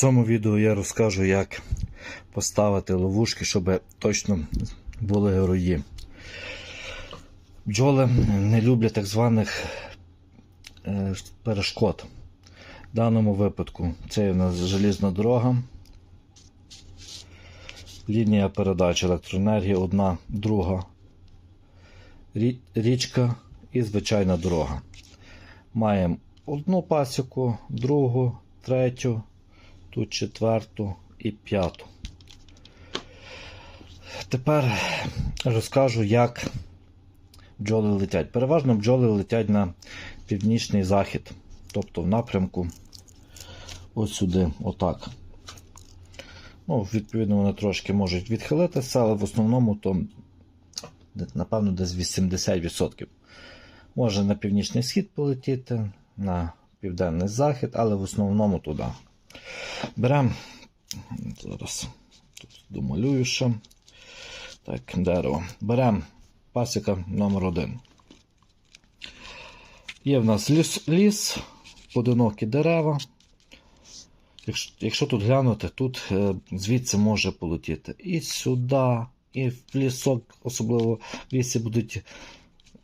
цьому відео я розкажу, як поставити ловушки, щоб точно були герої. Бджоли не люблять так званих е, перешкод. В даному випадку це у нас желізна дорога, лінія передачі електроенергії, одна, друга річка і звичайна дорога. Маємо одну пасіку, другу, третю, тут четверту і п'яту. Тепер розкажу, як бджоли летять. Переважно бджоли летять на північний захід, тобто в напрямку ось сюди, отак. Ну, відповідно, вони трошки можуть відхилитися, але в основному то, напевно, десь 80%. Може на північний схід полетіти, на південний захід, але в основному туди. Беремо. Зараз тут домалюю ще. Так, дерево. Беремо пасіка номер 1 Є в нас ліс, ліс одинокі дерева. Якщо, якщо тут глянути, тут е, звідси може полетіти і сюди, і в лісок, особливо в лісі будуть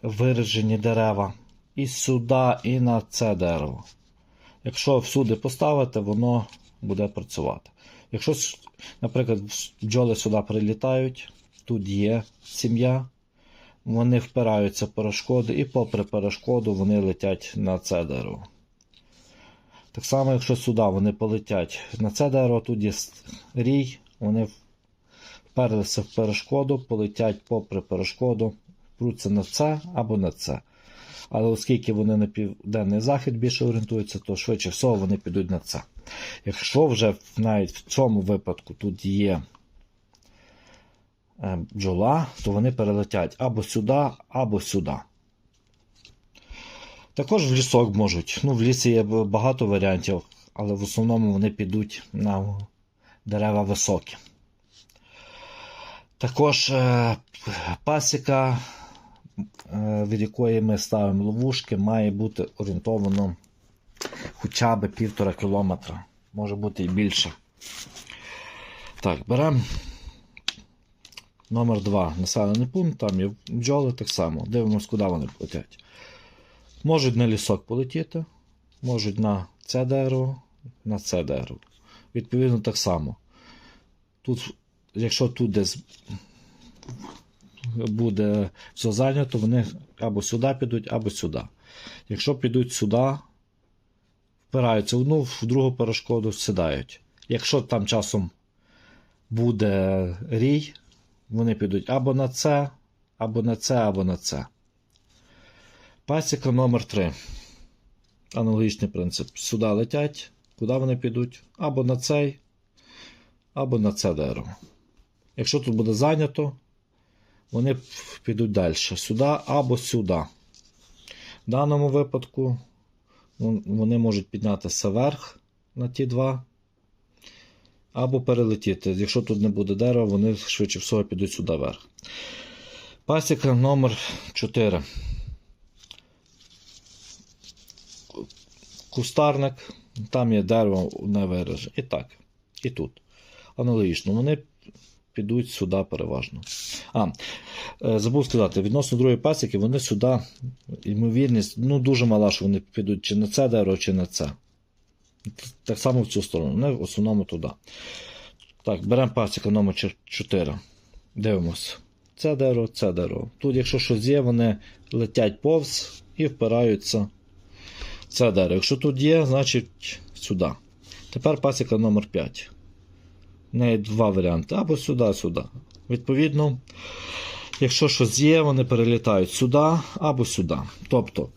виражені дерева. І сюди, і на це дерево. Якщо всюди поставити, воно буде працювати. Якщо, наприклад, бджоли сюди прилітають, тут є сім'я, вони впираються перешкоди, і попри перешкоду вони летять на це дерево. Так само, якщо сюди вони полетять на це дерево, тут є рій, вони вперлися в перешкоду, полетять попри перешкоду, впруться на це або на це. Але оскільки вони на південний захід більше орієнтуються, то швидше всього вони підуть на це. Якщо вже навіть в цьому випадку тут є е, бджола, то вони перелетять або сюди, або сюди. Також в лісок можуть. Ну, в лісі є багато варіантів, але в основному вони підуть на дерева високі. Також е, пасіка, від якої ми ставимо ловушки, має бути орієнтовано хоча б півтора кілометра, може бути і більше. Так, беремо номер 2 населений пункт, там є бджоли так само. Дивимося, куди вони полетять. Можуть на лісок полетіти, можуть на це дерево, на це дерево. Відповідно, так само. Тут, якщо тут десь буде все зайнято, вони або сюди підуть, або сюди. Якщо підуть сюди, впираються одну, в другу перешкоду сідають. Якщо там часом буде рій, вони підуть або на це, або на це, або на це. Пасіка номер 3 Аналогічний принцип. Сюди летять, куди вони підуть? Або на цей, або на це дерево. Якщо тут буде зайнято, вони підуть далі. Сюди або сюди. В даному випадку вони можуть піднятися вверх на ті два, або перелетіти. Якщо тут не буде дерева, вони швидше всього підуть сюди вверх. Пасіка номер 4 Кустарник, там є дерево не виражене. І так. І тут. Аналогічно, вони підуть сюди переважно. А, е, забув сказати, відносно другої пасіки, вони сюди, ймовірність, ну дуже мала, що вони підуть чи на це дерево, чи на це. Так само в цю сторону, вони в основному туди. Так, беремо пасіку номер 4. Дивимося. Це дерево, це дерево. Тут, якщо щось є, вони летять повз і впираються в це дерево. Якщо тут є, значить сюди. Тепер пасіка номер 5. В неї два варіанти. Або сюди, сюди. Відповідно, якщо щось є, вони перелітають сюди або сюди. Тобто,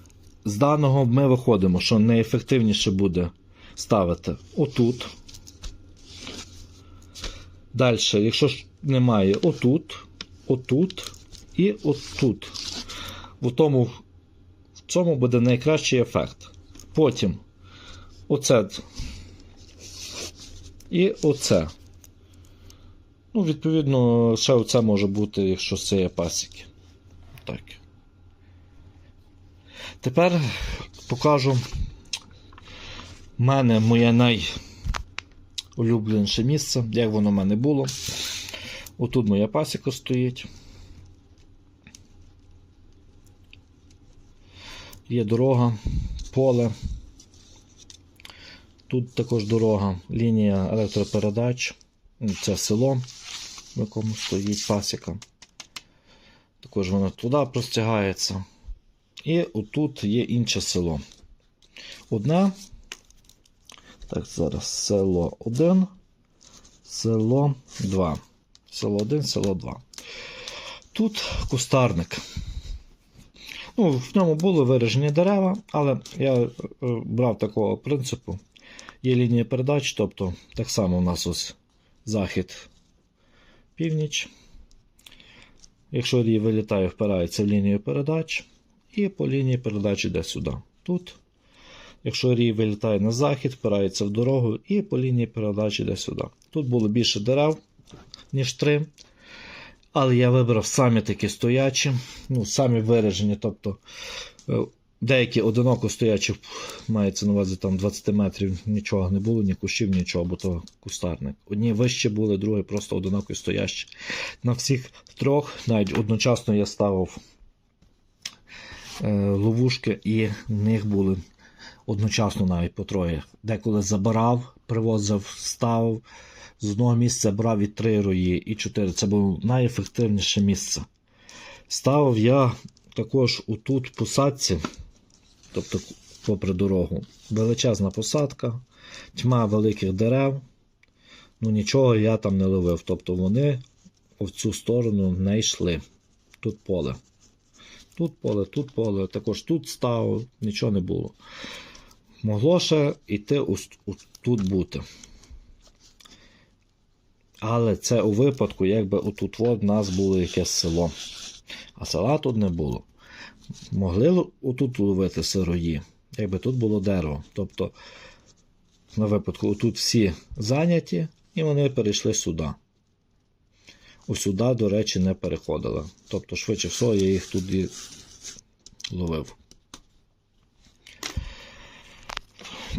з даного ми виходимо, що найефективніше буде ставити отут. Далі, якщо ж немає отут, отут і отут. В тому, в цьому буде найкращий ефект. Потім оце і оце. Ну, відповідно, ще оце може бути, якщо це є пасіки. Так. Тепер покажу. У мене моя улюбленіше місце, як воно в мене було. Отут моя пасіка стоїть. Є дорога, поле. Тут також дорога, лінія електропередач. Це село, в якому стоїть пасіка. Також воно туди простягається. І отут є інше село. Одне. Так, зараз село 1, село 2. Село 1, село 2. Тут кустарник. Ну, в ньому були виражені дерева, але я е, брав такого принципу. Є лінія передач, тобто так само у нас ось захід північ. Якщо рій вилітає, впирається в лінію передач, і по лінії передач йде сюди. Тут. Якщо рій вилітає на захід, впирається в дорогу і по лінії передач йде сюди. Тут було більше дерев, ніж три. Але я вибрав самі такі стоячі, ну, самі виражені. Тобто е, деякі одиноко стоячі, мається на увазі там 20 метрів, нічого не було, ні кущів, нічого, бо то кустарник. Одні вище були, другі просто одиноко стоящі. На всіх трьох, навіть одночасно я ставив е, ловушки, і в них були одночасно навіть по троє. Деколи забирав, привозив, ставив. З одного місця брав і три рої, і чотири. Це було найефективніше місце. Ставив я також у тут посадці, тобто попри дорогу. Величезна посадка, тьма великих дерев. Ну нічого я там не ловив. Тобто вони в цю сторону не йшли. Тут поле. Тут поле, тут поле, також тут ставив, нічого не було. Могло ще йти тут бути. Але це у випадку, якби отут от в нас було якесь село. А села тут не було. Могли отут ловити сирої, якби тут було дерево. Тобто, на випадку, отут всі зайняті, і вони перейшли сюди. Ось сюди, до речі, не переходили. Тобто, швидше всього, я їх тут і ловив.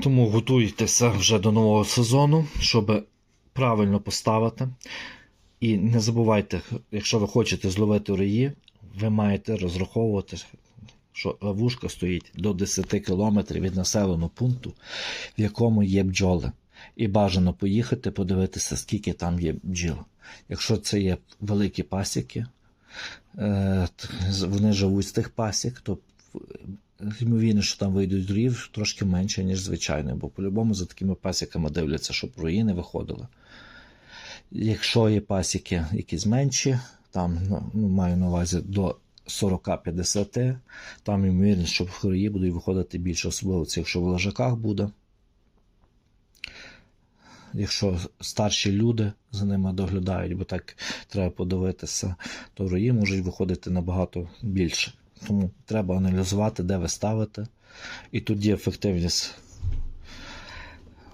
Тому готуйтеся вже до нового сезону, щоб правильно поставити. І не забувайте, якщо ви хочете зловити рої, ви маєте розраховувати, що ловушка стоїть до 10 км від населеного пункту, в якому є бджоли. І бажано поїхати подивитися, скільки там є бджіл. Якщо це є великі пасіки, е, вони живуть з тих пасік, то е, ймовірно, що там вийдуть рів трошки менше, ніж звичайно, бо по-любому за такими пасіками дивляться, щоб рої не виходили. Якщо є пасіки якісь менші, там ну, маю на увазі до 40-50, там ймовірність, що в хрої будуть виходити більше, особливо це якщо в лежаках буде. Якщо старші люди за ними доглядають, бо так треба подивитися, то рої можуть виходити набагато більше. Тому треба аналізувати, де ви ставите. І тоді ефективність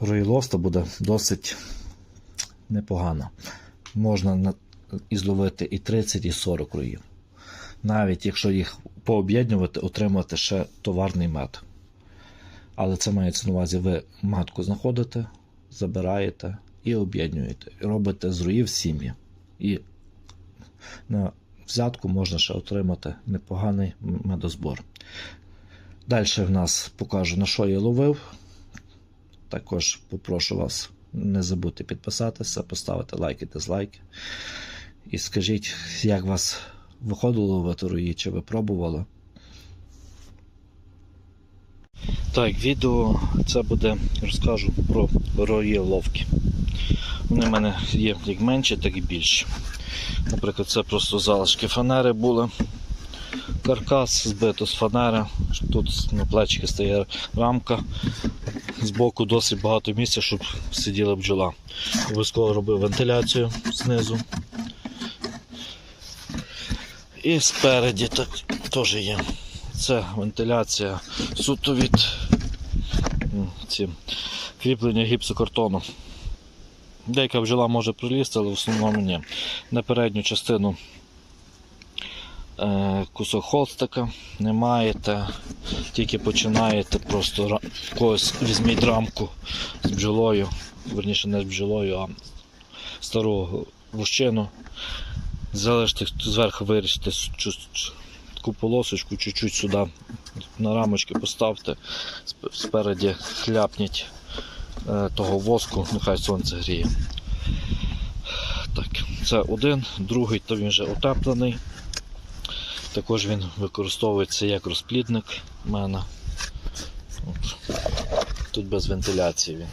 роїловства буде досить непогана. Можна на- і зловити і 30, і 40 роїв. Навіть якщо їх пооб'єднувати, отримати ще товарний мед. Але це мається на увазі, ви матку знаходите, забираєте і об'єднуєте. Робите з роїв сім'ї. І на взятку можна ще отримати непоганий медозбор. Далі в нас покажу, на що я ловив. Також попрошу вас не забудьте підписатися, поставити лайки, дизлайки. І скажіть, як вас виходило ловити рої, чи ви пробували? Так, відео це буде, розкажу про рої ловки. Вони в мене є як менші, так і більші. Наприклад, це просто залишки фанери були. Каркас збито з фанери. Тут на плечики стає рамка. Збоку досить багато місця, щоб сиділа бджола. Обов'язково робив вентиляцію знизу. І спереді так теж є. Це вентиляція суто від ці, кріплення гіпсокартону. Деяка бджола може прилізти, але в основному ні. На передню частину е, кусок холстика не маєте, тільки починаєте, просто когось візьміть рамку з бджолою верніше не з бджолою, а стару вущину. Залиште зверху вирішити таку полосочку, чуть-чуть сюди на рамочки поставте, спереді хляпніть е, того воску, нехай сонце гріє. Так, це один, другий, то він вже утеплений. Також він використовується як розплідник в мене. От. Тут без вентиляції він.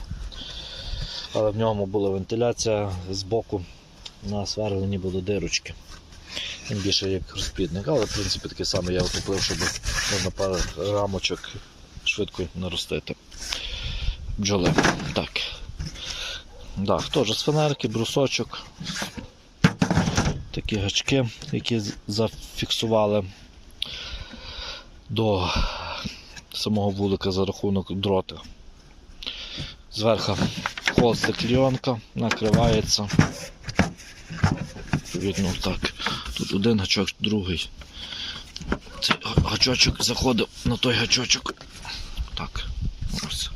Але в ньому була вентиляція з боку на сверлені були дирочки. Він більше як розплідник, але в принципі таке саме я утеплив, щоб можна пару рамочок швидко наростити. Бджоли. Так. Да, теж з фанерки, брусочок. Такі гачки, які зафіксували до самого вулика за рахунок дрота. Зверху холстик кліонка, накривається. Відповідно, так. Тут один гачок, другий. Цей гачочок заходив на той гачочок. Так. Ось.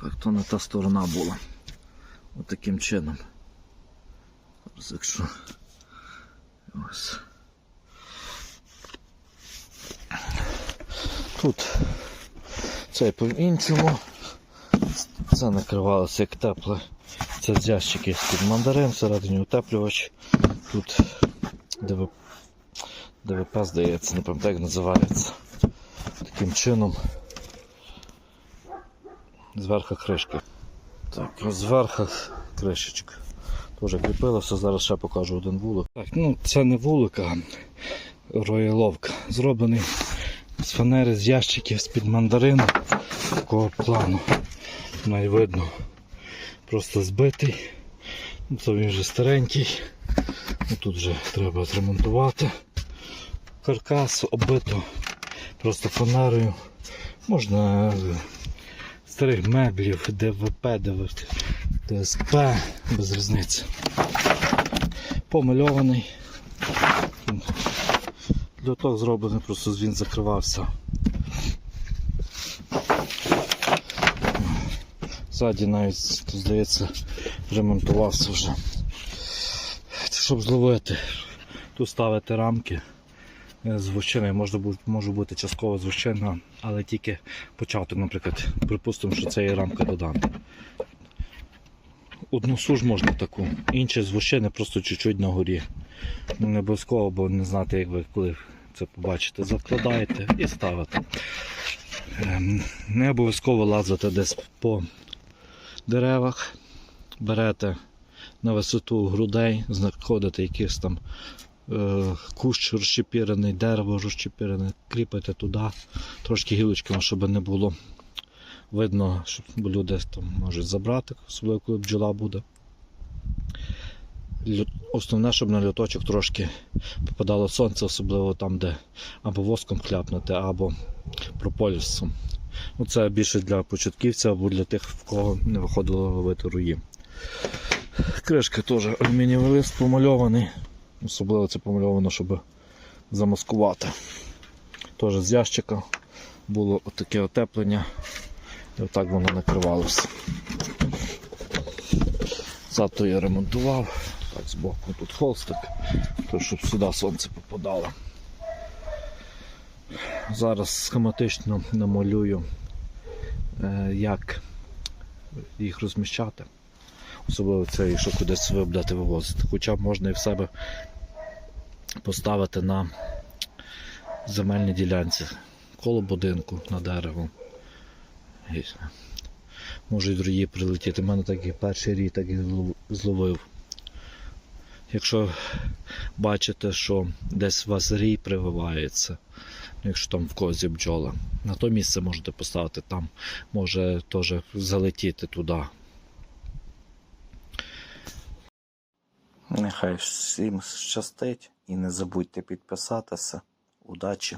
Так, то не та сторона була. От таким чином. Зараз якщо. Ось. Тут цей по-іншому. Це накривалося як тепле. Це з ящики з-під мандарин, всередині утеплювач. Тут ДВ... ДВП, здається, не пам'ятаю, як називається. Таким чином. Зверху кришки. Так, зверху кришечка. Теж кріпилося, зараз ще покажу один вулик. Так, ну це не вулик, а рояловка. Зроблений з фанери, з ящиків, з-під мандарину. Такого плану. Навіть видно. Просто збитий. Ну, то він вже старенький. Ну, Тут вже треба зремонтувати. Каркас оббито просто фанерою. Можна е, старих меблів, ДВП, ДВ, ДСП, без різниці. Помальований. Льоток зроблений, просто він закривався. Ззаді навіть, здається, ремонтувався вже. Щоб зловити, тут ставити рамки е, з вощиною, може бути, може бути частково з але тільки початок, наприклад, припустимо, що це є рамка додана. Одну суж можна таку, інше з вощини просто чуть-чуть на горі. Не обов'язково, бо не знати, як ви коли це побачите. Закладаєте і ставите. Ем, Не обов'язково лазити десь по деревах, берете на висоту грудей, знаходите якийсь там е, кущ розчепірений, дерево розчепірене, кріпите туди, трошки гілочками, щоб не було видно, щоб люди там можуть забрати, особливо коли бджола буде. Основне, щоб на льоточок трошки попадало сонце, особливо там, де або воском хляпнути, або прополісом. Ну, це більше для початківців або для тих, в кого не виходило ловити руї. Кришка теж алюмінієвий лист помальований. Особливо це помальовано, щоб замаскувати. Теж з ящика було таке отеплення. І отак воно накривалося. Зато я ремонтував. Так, збоку тут холстик, то щоб сюди сонце попадало. Зараз схематично намалюю, е, як їх розміщати. Особливо це, якщо кудись ви вивозити. Хоча можна і в себе поставити на земельній ділянці, коло будинку на дерево. І Можуть другі прилетіти. У мене так і перший рік так і зловив. Якщо бачите, що десь у вас рій прививається, якщо там в козі бджола, на то місце можете поставити, там може теж залетіти туди. Нехай всім щастить і не забудьте підписатися. Удачі!